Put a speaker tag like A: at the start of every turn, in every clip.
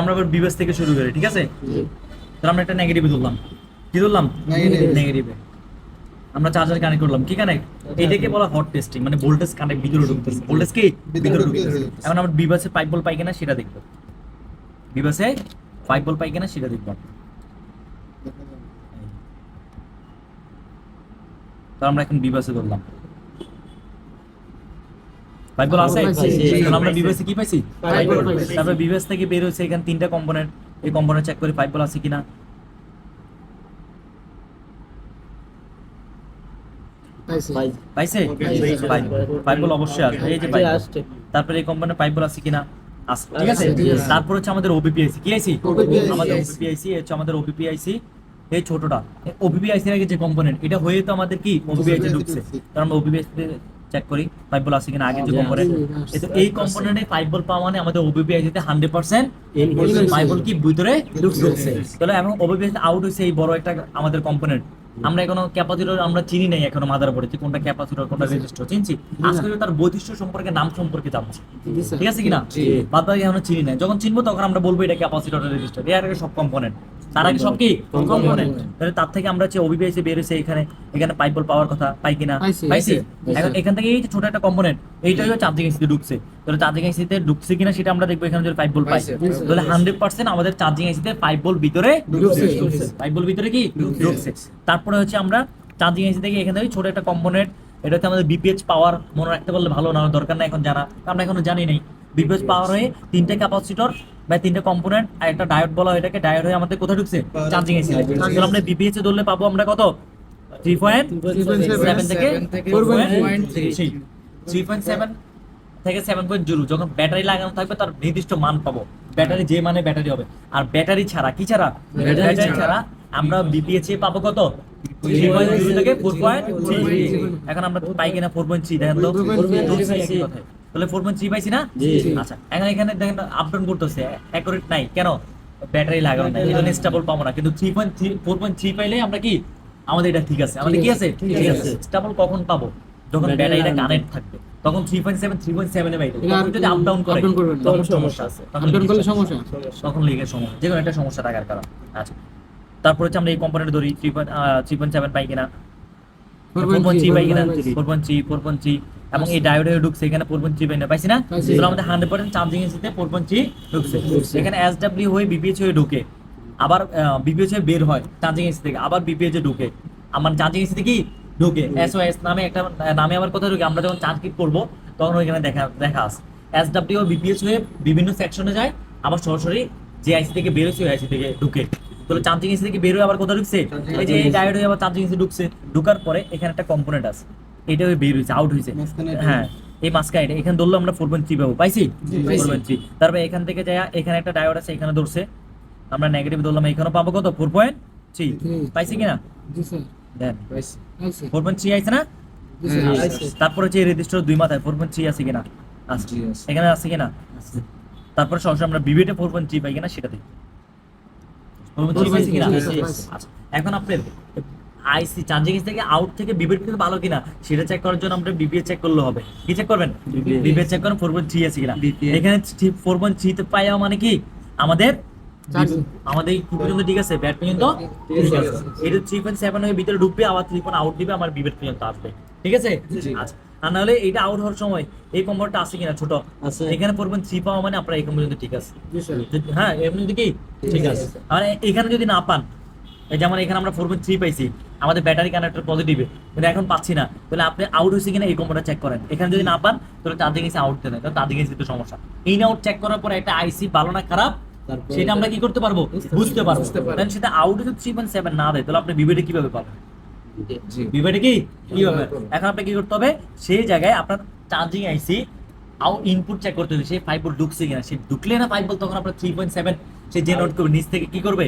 A: আমরা? বিবেস থেকে শুরু করি ঠিক আছে? তো আমরা একটা নেগেটিভ ধরলাম। কি ধরলাম?
B: Negative.
A: নেগেটিভে আমরা চার্জার কানেক্ট করলাম। কি কানেক্ট এটাকে বলা হট টেস্টিং মানে ভোল্টেজ কানেক্ট ভিতরে ঢুকতেছে। ভোল্টেজ কি? ভিতরে ঢুকতেছে। এখন আমরা বিবাসে পাইপ বল পাই কিনা সেটা দেখব। বিবাসে পাইপ বল পাই কিনা সেটা দেখব। তো আমরা এখন বিবাসে ধরলাম। বল আছে? আমরা বিবাসে কি পাইছি। তারপর বিবাস থেকে বের হয়েছে এখানে তিনটা কম্পোনেন্ট এই কম্পোনেন্ট চেক করি পাইপ আছে কিনা?
B: পাইছি।
A: পাইছে?
B: পাইছে।
A: পাইপ পাইপ বল অবশ্যই আছে। এই যে তারপরে এই কোম্পানির পাইপ বল আছে কিনা? ঠিক আছে। তারপর হচ্ছে আমাদের ওবিপি আইসি কি আইসি
B: OBP
A: আমাদের
B: IC
A: ওবিপি আইসি হচ্ছে আমাদের ওবিপি আইসি এই ছোটটা। ওবিপিআইসি আগে যে কম্পোনেন্ট এটা হয়ে তো আমাদের কি? ওবিপি আইসি ঢুকছে। কারণ আমরা ওবিপি আইসি চেক করি পাইপ বল আছে কিনা আগে যে কম্পোনেন্ট এই তো
B: আছে,
A: এই কম্পোনেন্টে পাইপ বল পাওয়া মানে আমাদের ওবিপি আইসিতে হান্ড্রেড পার্সেন্ট। পাইপ বল কি ভিতরে
B: ঢুকছে।
A: তাহলে এখন ওবিপি আউট হয়েছে এই বড় একটা আমাদের কম্পোনেন্ট আমরা এখনও ক্যাপাসিটর আমরা চিনি নাই এখনও মাদার পড়েছি কোনটা ক্যাপাসিটর কোনটা রেজিস্টার চিনছি? আজকে তার বৈশিষ্ট্য সম্পর্কে নাম সম্পর্কে জানছি ঠিক আছে কিনা। বাদ বাকি এখনও চিনি নাই। যখন চিনবো তখন আমরা বলব এটা ক্যাপাসিটর রেজিস্টার এর আগে সব কম্পোনেন্ট তার আগে সব কি? কম্পোনেন্ট। তাহলে তার থেকে আমরা হচ্ছে ওবিপিআইসি বের হয়েছে এখানে এখানে পাইপ বল পাওয়ার কথা পাই কিনা?
B: পাইছি।
A: এখন এখান থেকে এই যে ছোট একটা কম্পোনেন্ট এইটাই হচ্ছে চার্জিং এসিতে ঢুকছে। তাহলে চার্জিং এসিতে ঢুকছে কিনা সেটা আমরা দেখব এখানে যদি পাইপ বল পাই। তাহলে হান্ড্রেড পার্সেন্ট আমাদের চার্জিং এসিতে পাইপ বল ভিতরে
B: ঢুকছে।
A: পাইপ বল ভিতরে কি? ঢুকছে। তারপরে হচ্ছে আমরা চার্জিং এসি থেকে এখানে ওই ছোট একটা কম্পোনেন্ট এটা হচ্ছে আমাদের বিপিএইচ পাওয়ার মনে রাখতে পারলে ভালো না দরকার নাই এখন জানা। আমরা এখনও জানি নাই। বিপিএইচ পাওয়ার হয়ে তিনটে ক্যাপাসিটর বা তিনটে কম্পোনেন্ট আর একটা ডায়োড বলা হয় এটাকে ডায়োড হয়ে আমাদের কোথায় ঢুকছে? চার্জিং এসি তাহলে আমরা বিপিএইচ এ ধরলে পাবো আমরা কত? থ্রি পয়েন্ট সেভেন থেকে থ্রি পয়েন্ট সেভেন থেকে সেভেন পয়েন্ট জিরো যখন ব্যাটারি লাগানো থাকবে তার নির্দিষ্ট মান পাবো। ব্যাটারি যে মানে ব্যাটারি হবে। আর ব্যাটারি ছাড়া কি ছাড়া?
B: ব্যাটারি ছাড়া।
A: আমরা বিপিএইচ এ পাবো কত? থেকে ফোর পয়েন্ট থ্রি এখন আমরা পাই কিনা ফোর পয়েন্ট থ্রি দেখেন তো।
B: 4.3
A: ঢুকছে একই কথায়। তাহলে ফোর পয়েন্ট থ্রি পাইছি না? আচ্ছা এখন এখানে দেখেন আপ ডাউন করতেছে। অ্যাকুরেট নাই। কেন? ব্যাটারি লাগানো নাই। এই জন্য স্টেবল পাবো না। কিন্তু three point three four point three পাইলে আমরা কি? আমাদের এটা ঠিক আছে। আমাদের কি আছে ঠিক আছে। স্টেবল কখন পাবো? যখন ব্যাটারিটা কানেক্ট থাকবে। তখন three point seven three point সেভেনে তখন যদি আপ ডাউন করে। তখন সমস্যা আছে। তখন
B: সমস্যা।
A: তখন লিকের সমস্যা যে কোনো একটা সমস্যা থাকার কারণ। আচ্ছা। তারপর হচ্ছে আমরা এই কম্পোনেন্ট ধরি। Three point three point seven পাই কিনা? ফোর পয়েন্ট থ্রি পাই কিনা? Four point three four point three এবং এই ডায়োড হয়ে ঢুকছে এখানে ফোর পয়েন্ট থ্রি পাই না? পাইছি। না। আমাদের হান্ড্রেড পার্সেন্ট চার্জিং এসিতে ফোর পয়েন্ট থ্রি ঢুকছে। এখানে এস ডাব্লিউ হয়ে বিপিএইচ হয়ে ঢুকে। আবার বিপিএইচ হয়ে বের হয় চার্জিং এসি থেকে। আবার বিপিএইচ এ ঢুকে। আমার চার্জিং এসি কি? ঢুকে। এস ও এস নামে একটা নামে আবার কোথায় ঢুকে? আমরা যখন চার্জ কিট করব তখন ওইখানে দেখা দেখা আছে এস ডাব্লিউ বিপিএইচ হয়ে বিভিন্ন সেকশনে যায়। আবার সরাসরি যে আইসি থেকে বের হয়েছে ওই আইসি থেকে ঢুকে। তাহলে চার্জিং এসি থেকে বের হয়ে আবার কোথায় ঢুকছে? এই যে এই ডায়োড হয়ে আবার চার্জিং এসি ঢুকছে। ঢুকার পরে এখানে একটা কম্পোনেন্ট আছে। এটা বের হয়েছে আউট হয়েছে। হ্যাঁ এই মাস্কা এটা। এখানে ধরলে আমরা ফোর পয়েন্ট থ্রি পাবো পাইছি? ফোর। পয়েন্ট থ্রি তারপরে এখান থেকে যায় এখানে একটা ডায়োড আছে এখানে ধরছে। আমরা নেগেটিভ ধরলাম এখানেও পাবো কত? Four point three. পাইছি কিনা? দেন। ফোর পয়েন্ট থ্রি আছে না? হ্যাঁ। তারপরে হচ্ছে রেজিস্টার দুই মাথায় ফোর পয়েন্ট থ্রি আছে কিনা? আছে। এখানে আছে কিনা? তারপরে সরাসরি আমরা বিবিটে ফোর পয়েন্ট থ্রি পাই কিনা সেটা দেখি ফোর পয়েন্ট থ্রি পাইছি কিনা। আচ্ছা। এখন আপনার আইসি চার্জিং থেকে আউট থেকে বিবিএ কিন্তু ভালো কিনা সেটা চেক করার জন্য আমরা বিবিএ চেক করলে হবে। কি চেক করবেন? বিবিএ চেক করেন ফোর পয়েন্ট থ্রি আছে কিনা? এখানে ফোর পয়েন্ট থ্রিতে পাইয়া মানে কি? আমাদের। আমাদের কি পর্যন্ত ঠিক আছে ব্যাট পর্যন্ত ঠিক আছে। এটা থ্রি পয়েন্ট সেভেন হয়ে ভিতরে ঢুকবে আবার থ্রি পয়েন্ট আউট দিবে আমার বিবেট পর্যন্ত আসবে। ঠিক আছে? আচ্ছা। আর নাহলে এটা আউট হওয়ার সময় এই কম্পাউন্ডটা আছে কিনা ছোট। এখানে পড়বেন থ্রি পাওয়া মানে আপনার এখান পর্যন্ত ঠিক আছে। হ্যাঁ এমনি কি? ঠিক আছে। আর এখানে যদি না পান যেমন এখানে আমরা ফোর পয়েন্ট থ্রি পাইছি আমাদের ব্যাটারি কানেক্টর পজিটিভে কিন্তু এখন পাচ্ছি না। তাহলে আপনি আউট হয়েছে কিনা এই কম্পোটা চেক করেন। এখানে যদি না পান তাহলে চার্জিং এসে আউট দেন। তাহলে চার্জিং এসে তো সমস্যা ইন আউট চেক করার পরে একটা আইসি ভালো না খারাপ সেটা আমরা কি করতে পারব? বুঝতে পারব। তাহলে সেটা আউট যদি থ্রি পয়েন্ট সেভেন না দেয়। তাহলে আপনি বিবেটে কীভাবে পাবেন? বিবেটে কি? কীভাবে? এখন আপনি কি করতে হবে? সেই জায়গায় আপনার charging IC out input check করতে হবে। সেই ফাইভ ভোল্ট ঢুকছে কিনা। সে ঢুকলে না ফাইভ ভোল্ট তখন আপনার থ্রি পয়েন্ট সেভেন সে যে নোট করবে নিচ থেকে কি করবে?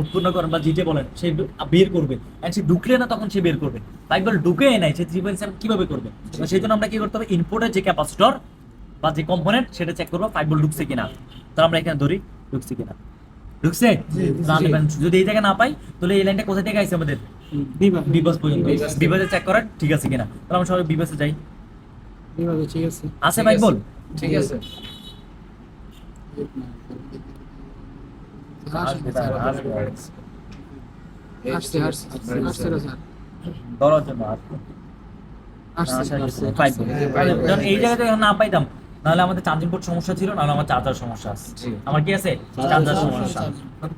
A: উৎপন্ন করেন বা যেটা বলেন সে বের করবে। And সে ঢুকলে না তখন সে বের করবে। ভোল্ট ঢুকে নাই সে থ্রি পয়েন্ট সেভেন কীভাবে করবে? সেই জন্য আমরা কি করতে হবে? ইনপুটের যে ক্যাপাসিটর বা যে কম্পোনেন্ট সেটা চেক করব ফাইভ ভোল্ট ঢুকছে কিনা। তো আমরা এখানে ধরি ঢুকছে কিনা। ঢুকছে? যদি এই জায়গায় না পাই তাহলে এই লাইনটা কোথা থেকে আইছে আমাদের? বিবাস পর্যন্ত।
B: বিবাসে
A: চেক করেন ঠিক আছে কিনা। তাহলে আমরা সবাই বিবাসে যাই।
B: ঠিক আছে।
A: আছে ভাই বল।
B: ঠিক আছে।
A: এই জায়গাতে না পাইতাম নাহলে আমাদের চার্জিং সমস্যা ছিল নাহলে আমার চার্জার সমস্যা আছে আমার কি আছে চার্জার সমস্যা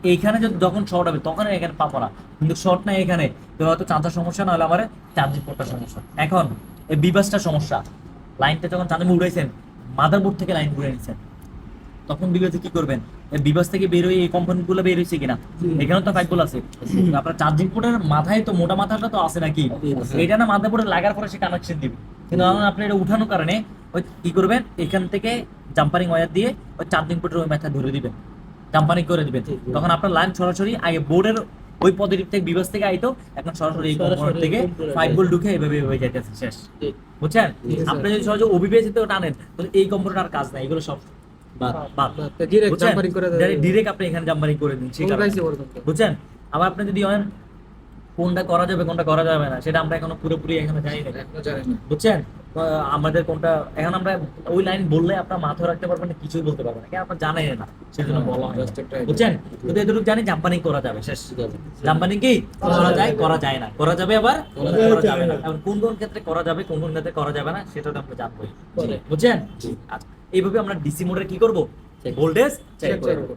A: এইখানে যদি যখন শর্ট হবে তখন এখানে পাবো না কিন্তু শর্ট নাই এখানে তো হয়তো চার্জার সমস্যা নাহলে আমার চার্জিং পোর্টটা সমস্যা এখন এই বিবাসটা সমস্যা লাইনটা যখন চার্জিং উড়াইছেন মাদারবোর্ড থেকে লাইন ঘুরে নিছেন। তখন বিবাসে কি করবেন? বিবাস থেকে বের হয়ে এই কম্পোনেন্টগুলো বের হয়েছে কিনা? এখানে তো ফাইভ আছে। আপনার চার্জিং পোর্টের মাথায় তো মোটা মাথাটা তো আছে নাকি? এটা না মাথায় পোর্টে লাগার পরে সে কানেকশন দিবে। কিন্তু আপনি এটা উঠানোর কারণে ওই কি করবেন? এখান থেকে জাম্পারিং ওয়্যার দিয়ে ওই চার্জিং পোর্টের ওই মাথা ধরে দিবেন। জাম্পারিং করে দিবেন। তখন আপনার লাইন সরাসরি আগে বোর্ডের ওই পজিটিভ থেকে বিবাস থেকে আইতো এখন সরাসরি এই কম্পোনেন্ট থেকে ফাইভ ভোল্ট ঢুকে এভাবে এভাবে যাইতেছে শেষ। বুঝছেন? আপনি যদি সহজে ওবিবিএস থেকে টানেন তাহলে এই কম্পোনেন্ট আর কাজ নাই এগুলো সব
B: ডিরেক্ট করে
A: আপনি এখানে জাম্পারিং করে দিন বুঝছেন? আবার আপনি যদি হয় কোনটা করা যাবে কোনটা করা যাবে না সেটা আমরা এখনও পুরোপুরি এখানে জানি না। বুঝছেন? আমাদের কোনটা এখন আমরা ওই লাইন বললে আপনার মাথায় রাখতে পারবেন না কিছুই বলতে পারবেন না আপনার জানেন না সেজন্য বলা হয়
C: একটা idea।
A: বুঝছেন? কিন্তু এতটুকু জানি জাম্পানিং করা যাবে শেষ। জাম্পানিং কি? করা যায় করা যায় না। করা যাবে আবার করা যাবে। না। এখন কোন কোন ক্ষেত্রে করা যাবে কোন কোন ক্ষেত্রে করা যাবে না সেটা তো আমরা জানবোই বুঝছেন? আচ্ছা। এইভাবে আমরা ডিসি মোডে কি করব ভোল্টেজ চেক
B: করব।